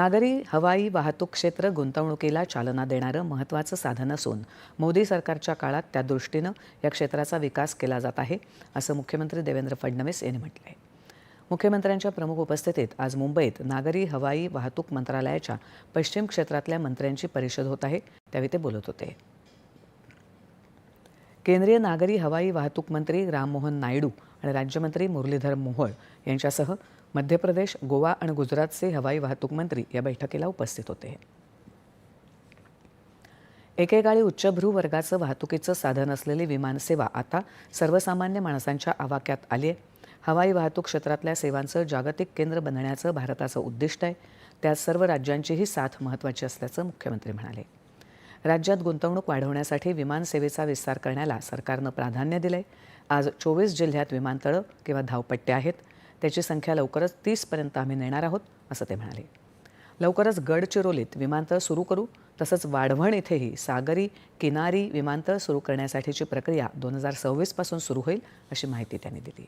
नागरी हवाई वाहतूक क्षेत्र गुंतवणुकीला चालना देणारं महत्त्वाचं साधन असून मोदी सरकारच्या काळात त्या दृष्टीनं या क्षेत्राचा विकास केला जात आहे असं मुख्यमंत्री देवेंद्र फडणवीस यांनी म्हटलं आहे मुख्यमंत्र्यांच्या प्रमुख उपस्थितीत आज मुंबईत नागरी हवाई वाहतूक मंत्रालयाच्या पश्चिम क्षेत्रातल्या मंत्र्यांची परिषद होत आहे त्यावेळी ते बोलत होते. केंद्रीय नागरी हवाई वाहतूक मंत्री राममोहन नायडू आणि राज्यमंत्री मुरलीधर मोहोळ यांच्यासह मध्य प्रदेश गोवा आणि गुजरातचे हवाई वाहतूक मंत्री या बैठकीला उपस्थित होते. एकेकाळी उच्चभ्रू वर्गाचं वाहतुकीचं साधन असलेली विमानसेवा आता सर्वसामान्य माणसांच्या आवाक्यात आली आहे हवाई वाहतूक क्षेत्रातल्या सेवांचं जागतिक केंद्र बनण्याचं भारताचं उद्दिष्ट आहे. त्यात सर्व राज्यांचीही साथ महत्त्वाची असल्याचं मुख्यमंत्री म्हणाले. राज्यात गुंतवणूक वाढवण्यासाठी विमानसेवेचा विस्तार करण्याला सरकारनं प्राधान्य दिलंय. आज चोवीस जिल्ह्यात विमानतळं किंवा धावपट्ट्या आहेत. त्याची संख्या लवकरच तीसपर्यंत आम्ही नेणार आहोत असं ते म्हणाले. लवकरच गडचिरोलीत विमानतळ सुरू करू तसंच वाढवण इथेही सागरी किनारी विमानतळ सुरू करण्यासाठीची प्रक्रिया दोन हजार सव्वीसपासून सुरू होईल अशी माहिती त्यांनी दिली.